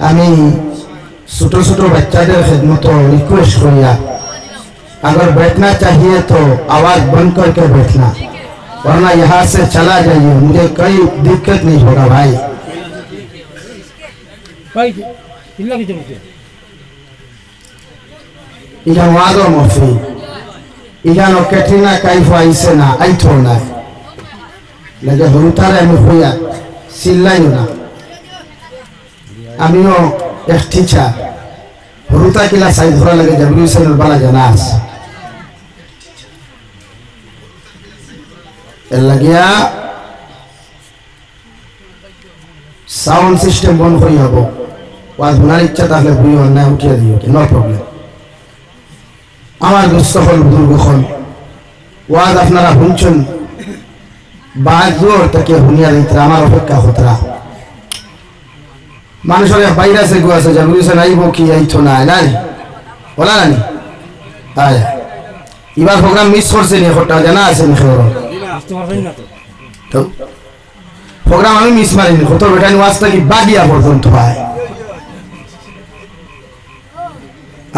আমি रिक्वेस्ट करिया अगर बैठना चाहिए तो आवाज़ बंद करके बैठना वरना यहाँ से चला जाइए मुझे कोई दिक्कत नहीं होगा भाई इजा वादो कैटरीना काइफा ना आई थोड़ा लगे हुतारे मुफिया ना আমিও এক টিচার হুরুতা কিলা সাইদ ধরা লাগে জাবরি হোসেনের বালা জানা আছে। এর লাগিয়া সাউন্ড সিস্টেম বন্ধ করি হব। ওয়াজ শোনার ইচ্ছা তাহলে বুঝি অন্যায় উঠিয়ে দিও নো প্রবলেম আমার দুস্থ হল দুর্গখন ওয়াজ আপনারা শুনছেন বাজোর থেকে শুনিয়া দিতরা আমার অপেক্ষা হতরা। মানুষের আছে গো আছে জানুরি সে নাইব কি আইতো না নাই। বলা নানি আয়। এবার প্রোগ্রাম মিস করছে নি একটা জানা আছে নি খবর? তো প্রোগ্রাম আমি মিস মারিনি, কত বেটানি ওয়াজটা কি বাগিয়া পর্যন্ত হয়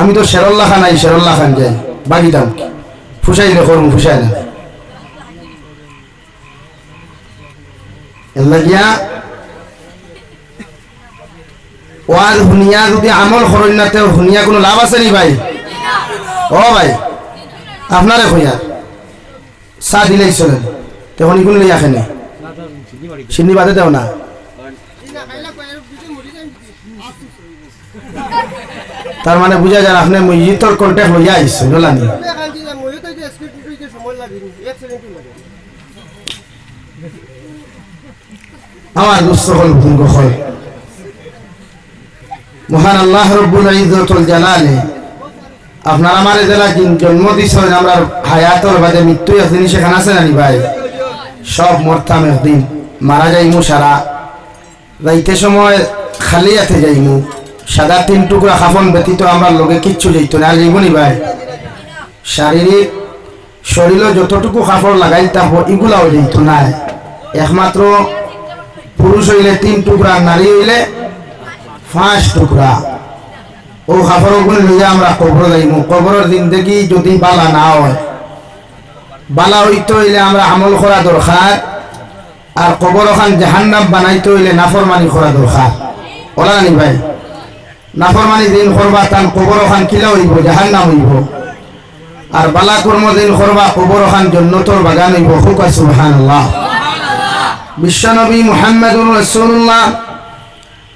আমি তো শেরল্লা খান আই, শেরল্লা খান যাই বাগিতাম ফুসাইলে করুন ফুসাই না। এর লাগিয়া ওয়াজ হুনিয়া যদি আমল করেন না তো হুনিয়া কোনো লাভ আছে নি ভাই? ও ভাই, আপনারে কইয়া চা দিলেই চলেন তখন ইগুন লই আখে নি সিন্নি বাদে দেও না। তার মানে বুঝা যায় আপনি মসজিদর কন্ট্যাক্ট লইয়া আইছে বলানি আমার দুস্থ হল ভঙ্গ হয় মহান আল্লাহ রব্বুল ইজ্জতুল জালালে, আপনার আমার জেলা জন্ম দিছেন, আমরা হায়াতর বাদে মৃত্যু একদিন সেখানে আছে নানি ভাই, সব মরতাম একদিন, মারা যাইমু সারা। যাইতে সময় খালি হাতে যাইমু, সাদা তিন টুকরা খাফন ব্যতীত আমরা লগে কিচ্ছু যাইতো না, আর যাইব নি ভাই। শারীরিক শরীরে যতটুকু কাপড় লাগাইতাম, এগুলাও যাইতো না একমাত্র পুরুষ হইলে তিন টুকরা, নারী হইলে পাঁচ টুকরা। ও কাপড়গুলো নিয়ে আমরা কবর যাইমু। কবরের জিন্দগি যদি বালা না হয়, বালা হইতে হইলে আমরা আমল করা দরকার, আর কবর খান জাহান্নাম বানাইতে হইলে নাফরমানি করা দরকার। ওলা নি ভাই, নাফরমানি দিন করবা, তান কবর খান কিলা হইব, জাহান্নাম হইব। আর বালা কর্ম দিন করবা, কবর খান জন্নতর বাগান হইব। হুকা সুবহানাল্লাহ। বিশ্বনবী মুহাম্মদুর রাসূলুল্লাহ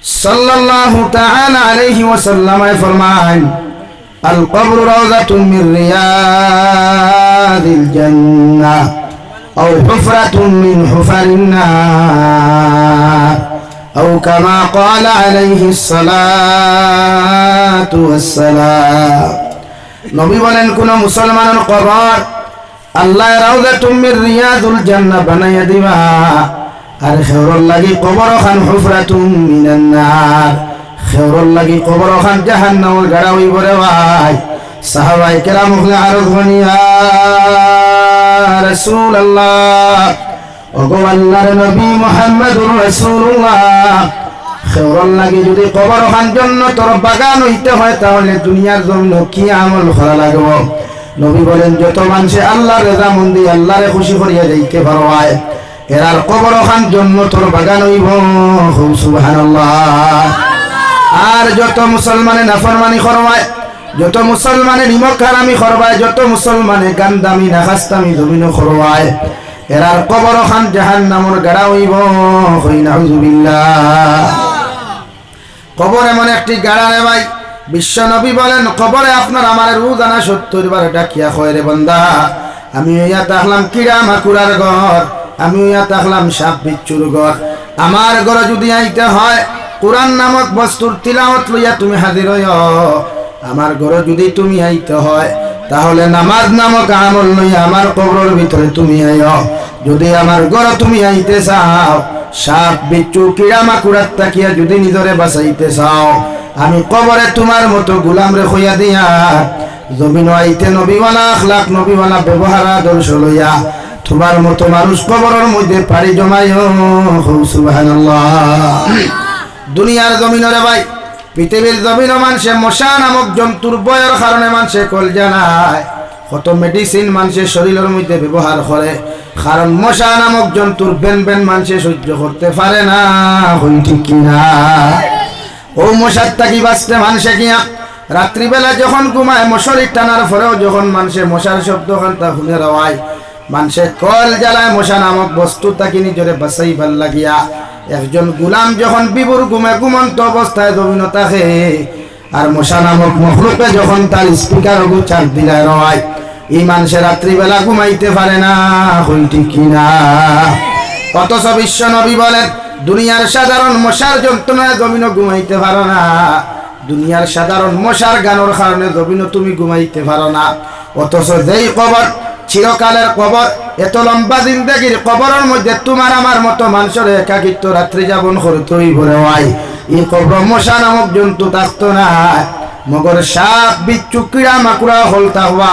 صلى الله تعالى عليه وسلم فرمان القبر روضة من رياض الجنة أو حفرة من حفر النار أو كما قال عليه الصلاة والسلام. نبي بلن كنا مسلمان القبار الله روضة من رياض الجنة بنا يدبها আর খেরর লাগি কবর খান হুফরাতুম মিনান নার। খেরর লাগি কবর খান জাহান্নামের গাড়া হইব রে ভাই। সাহাবাই কেরাম হলে আরও ধনিয়া রাসূলুল্লাহ। ওগো আল্লাহর নবী মুহাম্মদুর রাসূলুল্লাহ। খেওরল লাগে যদি কবর খান জন্য তোর বাগান হইতে হয় তাহলে দুনিয়ার জন্য কি আমল করা লাগবে? নবী বলেন, যত মানুষে আল্লাহ রেজা মন্দি আল্লাহরে খুশি করিয়া যাইতে পারো আয় এরার কবর খান জন্য তোর বাগান হইব। সুবহানাল্লাহ। আর যত মুসলমানে নাফরমানি করবায় যত মুসলমানে নিমক হারামি করবায় যত মুসলমানে গান্দামি নাখাস্তামি জমিন করবায় এরার কবর খান জাহান নামর গাড়া হইব। কবর এমন একটি গাড়া রে ভাই, বিশ্ব নবী বলেন, কবরে আপনার আমার রোজানা সত্তর বার ডাকিয়া কয় রে বন্দা, আমি ইয়া দেখলাম কিড়া মাকুরার ঘর আমি ইয়া তাহলাম সাপ বিচ্ছুর ঘর। আমার ঘরে যদি আইতে হয়, কোরআন নামক বস্তুর তিলাওয়াত লইয়া তুমি হাজির হইয় আমার ঘরে যদি তুমি আইতে হয়, তাহলে নামাজ নামক আমল লইয়া আমার কবরের ভিতরে তুমি আইয় যদি আমার ঘরে তুমি আইতে চাও, সাপ বিচ্ছু কিড়া মাকুড়ার তাকিয়া যদি নিজরে বাঁচাইতে চাও, আমি কবরে তোমার মতো গুলাম রে হইয়া দিয়া। জমিন আইতে নবীওয়ালা আখলাক, নবীওয়ালা ব্যবহার, আদর্শ লইয়া। তোমার মতো মানুষ কবরের মধ্যে পাড়ি সুবহানাল্লাহ। দুনিয়ার জমিনরে ভাই, পৃথিবীর জমিন মানুষে মশা নামক জন্তুর বয়ের কারণে মানুষে কল জানায় কত মেডিসিন মানুষের শরীরের মধ্যে ব্যবহার করে, কারণ মশা নামক জন্তুর বেন বেন মানুষে সহ্য করতে পারে না ঠিক কিনা? ও মশার তাকি বাঁচতে মানুষে কিয়া রাত্রিবেলা যখন ঘুমায়, মশারি টানার পরেও যখন মানুষে মশার শব্দ খান্তা শুনে রওয়ায় মানুষে কল জ্বালায় মশা নামক বস্তু তাকে নিজরে বাসাই ভালো লাগিয়া। একজন গুলাম যখন বিবুর ঘুমে ঘুমন্ত অবস্থায় দবিন থাকে আর মশা নামক মখলুকে যখন তার স্পিকার চাক দিলায় রওয়ায় এই মানুষে রাত্রিবেলা ঘুমাইতে পারে না, হই ঠিক কিনা? অথচ বিশ্ব নবী বলেন, দুনিয়ার সাধারণ মশার যন্ত্রণায় জমিনও ঘুমাইতে পারো না। দুনিয়ার সাধারণ মশার গানোর কারণে জমিনও তুমি ঘুমাইতে পারো না। অথচ যেই কবর চিরকালের কবর, এত লম্বা জিন্দগির কবরের মধ্যে তোমার আমার মতো মানুষের একাকিত্ব রাত্রি যাপন করতেই ভরে হয় এই কবর মশা নামক জন্তু থাকতো না। মগর সাপ, বিচ্ছু, কিড়া, মাকুড়া, হলতা হওয়া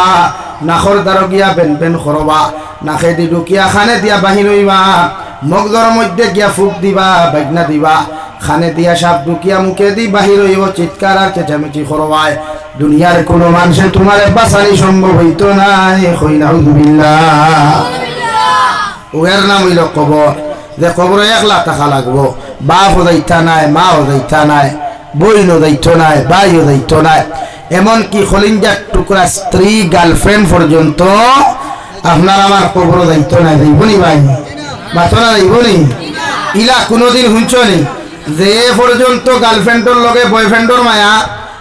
নাখর দ্বারা গিয়া বেন বেন খরবা, নাখে দি ঢুকিয়া, খানে দিয়া বাহির হইবা মগদর মধ্যে গিয়া ফুক দিবা, বাগনা দিবা, খানে দিয়া সাপ ঢুকিয়া মুখে দি বাহির হইব চিৎকার আর চেঁচামেচি খরবায়। দুনিয়ার কোনো মানুষের তোমার বাসানি সম্ভব হইতো নাই। না ওয়ের নাম হইল কবর। যে কবরে একলা টাকা লাগবো। বাপ দায়িত্ব নাই মা দায়িত্ব নাই বইন দায়িত্ব নাই, ভাইও দায়িত্ব নাই। এমনকি খলিঞ্জার টুকরা স্ত্রী গার্লফ্রেন্ড পর্যন্ত আপনার আমার কবর দায়িত্ব নাই। দেখবনি ভাই? বাতনা দেখবনি ইলা কোনোদিন শুনছনি যে পর্যন্ত গার্লফ্রেন্ডর লগে বয়ফ্রেন্ডর মায়া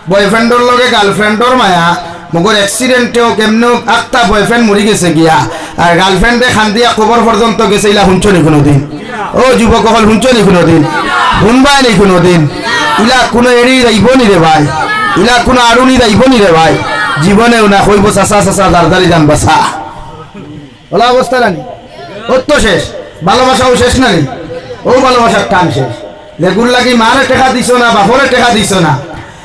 বয়ফ্রেন্ডর লগে গার্লফ্রেন্ডর মায়া। মগর অ্যাক্সিডেন্টেও কেমনেও একটা বয়ফ্রেন্ড মরি গেছে গিয়া। আর গার্লফ্রেন্ডে খান্দিয়া কবর পর্যন্ত গেছে ইলা শুনছনি কোনোদিন? ও যুবক হল শুনছনি কোনোদিন? শুনবাই নি কোনোদিন? ইলা কোনো এড়ি যাইব নি রে ভাই? ইলা কোনো আরুনি যাইব নি রে ভাই? জীবনেও না কইব, চাচা চাচা দারদারি যান বাসা ওলা অবস্থা নানি ওর তো শেষ। ভালোবাসাও শেষ নানি? ও ভালোবাসার টান শেষ। লেগুর লাগি মারে টেকা দিছ না বাপরে টেকা দিছ না।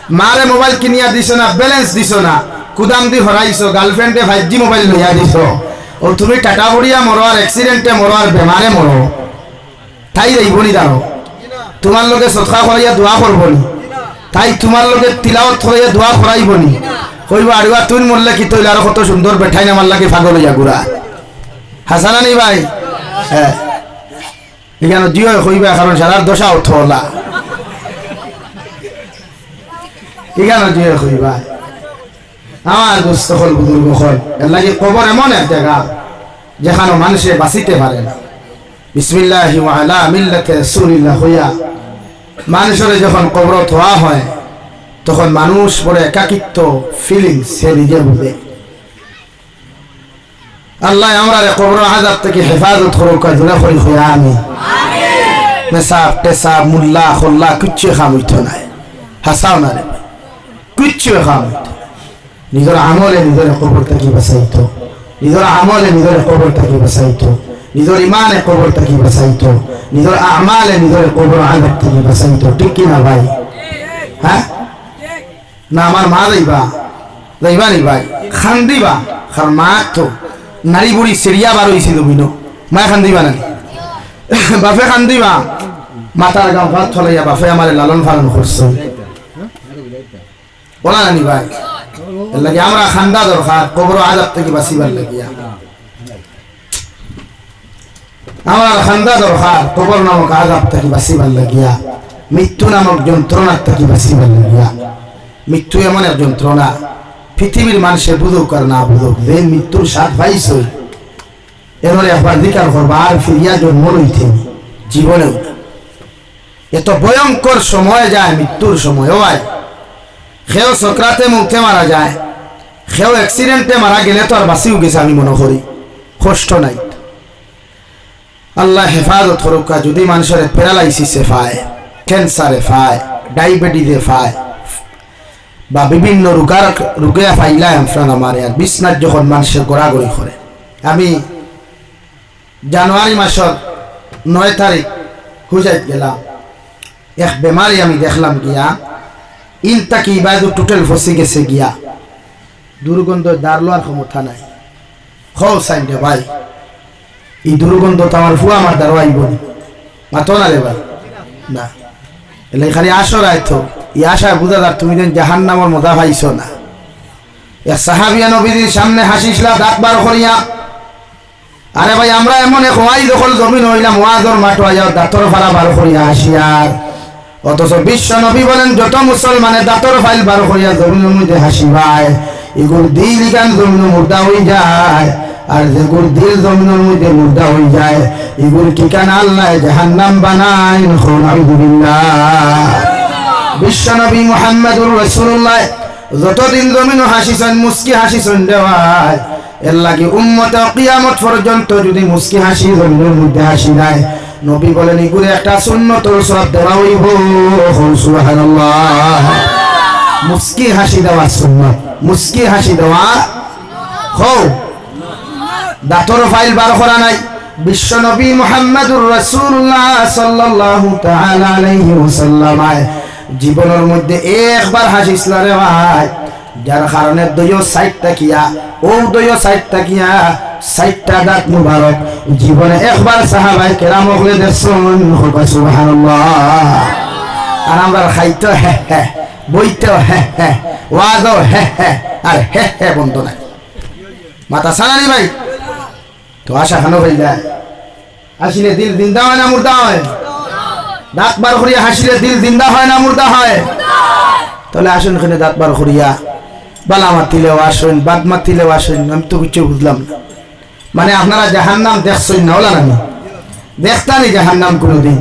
মারে মোবাইল কিনিয়া দিছ না ব্যালেন্স দিছ না। কুদাম দি হরাইছো গার্লফ্রেন্ডে জি মোবাইল লইয়া দিছ। ও তুমি টাটা বড়িয়া মরো আর অ্যাক্সিডেন্টে মরো আর বেমারে মরো তাই যাইব নি জানো তোমার লোকে সৎকা করাইয়া দোয়া করব নি তাই তোমার লোকে তিলাওত করাইয়া দোয়া করাইব নি কইব আড়ুয়া তুই মরলে কি তৈল আরও কত সুন্দর বেঠাই নামার লাগে পাগল হইয়া গুড়া হাসানা নি ভাই? হ্যাঁ এখানে জিও কইবা কারণ সারার দশা অর্থ এখানে জিও কইবা আমার দুস্থ হল বুজুর্গ হল। এর লাগে কবর এমন এক জায়গা যেখানে মানুষে বাঁচিতে পারে না। বিসমিল্লাহ আলা মিল্লাতে রাসূলিল্লাহ হইয়া মানুষের যখন কবর ধোয়া হয় তখন মানুষ বড় একাকিত্ব ফিলিংস সে নিজে বুঝে। আল্লাহ আমরা কবর আজাব থেকে হেফাজত করুক জোরে করি হইয়া আমি। পেশাব টেসাব মুল্লা খোল্লা কিচ্ছু খাম হইতো নাই। হাসাও না রে কিচ্ছু হইতো নিজের আমলে নিজের কবর থেকে বাঁচাইতো। নিজের আমলে নিজের কবর থেকে বাঁচাইতো। নিজের ইমানে কবর থেকে বাঁচাইতো। নিজের আমালে নিজের কবর আজাব থেকে বাঁচাইতো। ঠিক কিনা ভাই? হ্যাঁ? না, আমার মা যাইবা। যাইবা নি ভাই? খান দিবা। কারণ মা তো নারী বুড়ি সেরিয়া বার হয়েছে তুমি মা খান দিবা নানি বাপে খান দিবা। মাতার গাঁও ভাত ছলাইয়া বাপে আমার লালন পালন করছে। বলা নানি ভাই। লাগে আমরা খান্দা দরকার কবর আজাব থেকে বাঁচিবার লাগিয়া আমার খান্দা দরকার, কবর নামক আজাব থেকে বাঁচিবার লাগিয়া মৃত্যু নামক যন্ত্রণার থেকে বাঁচিবার লাগিয়া মৃত্যু এমন এক যন্ত্রণা। পৃথিবীর মানুষে বুঝুক আর না বুঝুক, যে মৃত্যুর স্বাদ পাইছই এরপরে একবার দিকার করবা, আর ফিরিয়া জন্ম লইতে জীবনেও। এত ভয়ঙ্কর সময় যায়, মৃত্যুর সময় হয় সেও চক্রাতে মুখে মারা যায়। সেও অ্যাক্সিডেন্টে মারা গেলে তো আর বাঁচিও গেছে আমি মনে করি। কষ্ট নাই। আল্লাহ হেফাজত করুকা যদি মানুষের প্যারালাইসিসে পায় ক্যান্সারে পায় ডায়াবেটিসে পায় বা বিভিন্ন রোগার রোগে ফাইলায় আমফ্রান আমার, আর বিছনাথ যখন মানুষের গড়াগড়ি করে। আমি জানুয়ারি মাসের নয় তারিখ হুজাইত গেলাম। এক বেমারি আমি দেখলাম গিয়া ইন তাকি বাইদু টোটাল ফসে গেছে গিয়া। দুর্গন্ধ দাঁড়লোয়ার ক্ষমতা নাই। খো সাইন্ডে ভাই। এই দুর্গন্ধ তো আমার ফুয়া আমার দ্বারা আইব মাতো না রে ভাই। না। এলে খালি আসর আইতো। ই আশায় বুঝা যার তুমি যেন জাহান নামর মজা পাইছো না। এ সাহাবিয়া নবীদের সামনে হাসিসলা দাঁত বার করিয়া। আরে ভাই, আমরা এমন এক ওয়াই দখল জমিন হইলাম ওয়াজর মাঠ যাও দাঁতর ফালা বার করিয়া হাসিয়ার অথচ বিশ্ব নবী বলেন, যত মুসলমানে দাঁতর ফাইল বার করিয়া জমিনের মধ্যে হাসি ভাই এগুলো দিল গান জমিন মুর্দা হয়ে যায়, আর যেগুলো দিল জমিনের মধ্যে মুর্দা হয়ে যায় এগুলো ঠিকানা আল্লাহ জাহান্নাম বানায় আলহামদুলিল্লাহ বিশ্বনবী মোহাম্মদুর রসুল্লাহ যতদিন জমিন হাসিছেন, মুস্কি হাসিছেন দেওয়ায়, এর লাগে উম্মত কিয়ামত পর্যন্ত যদি মুস্কি হাসি জমিনের মধ্যে হাসি দেয় নবী বলেন, এগুলো একটা সুন্নতর সব দেওয়া হইব সুবহানাল্লাহ। মুস্কি হাসি দেওয়া সুন্নত, মুস্কি হাসি দেওয়া হও দাঁতর ফাইল বার করা নাই। বিশ্ব নবী মোহাম্মদুর রাসূলুল্লাহ সাল্লাল্লাহু তাআলা আলাইহি ওয়াসাল্লাম জীবনের মধ্যে একবার হাসিসলা রে ভাই যার কারণে দইও সাইড তাকিয়া ও দইও সাইড তাকিয়া সাইডটা দাঁত জীবনে একবার ভাই। তো যায়। হাসিলে দিল জিন্দা হয় না মুর্দা হয়? দাঁত বার করিয়া হাসিলে দিল জিন্দা হয় না মুর্দা হয়? তাহলে আসুন এখানে দাঁত বার করিয়া। বালা মাতিলেও আসুন, বাদ মাতিলেও আসুন, আমি তো কিছু বুঝলাম না। মানে আপনারা জাহান নাম দেখছেন না, ওলা নামি দেখতানি জাহান নাম কোনোদিন?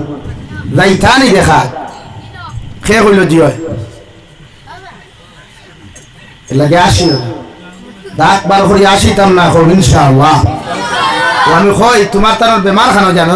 যাইতানি দেখা। খে হইল জিয় এলাকে আসি দাঁত বার করে আসিতাম না ইনশাআল্লাহ। আমি কই, তোমার তার বেমার খানো জানো?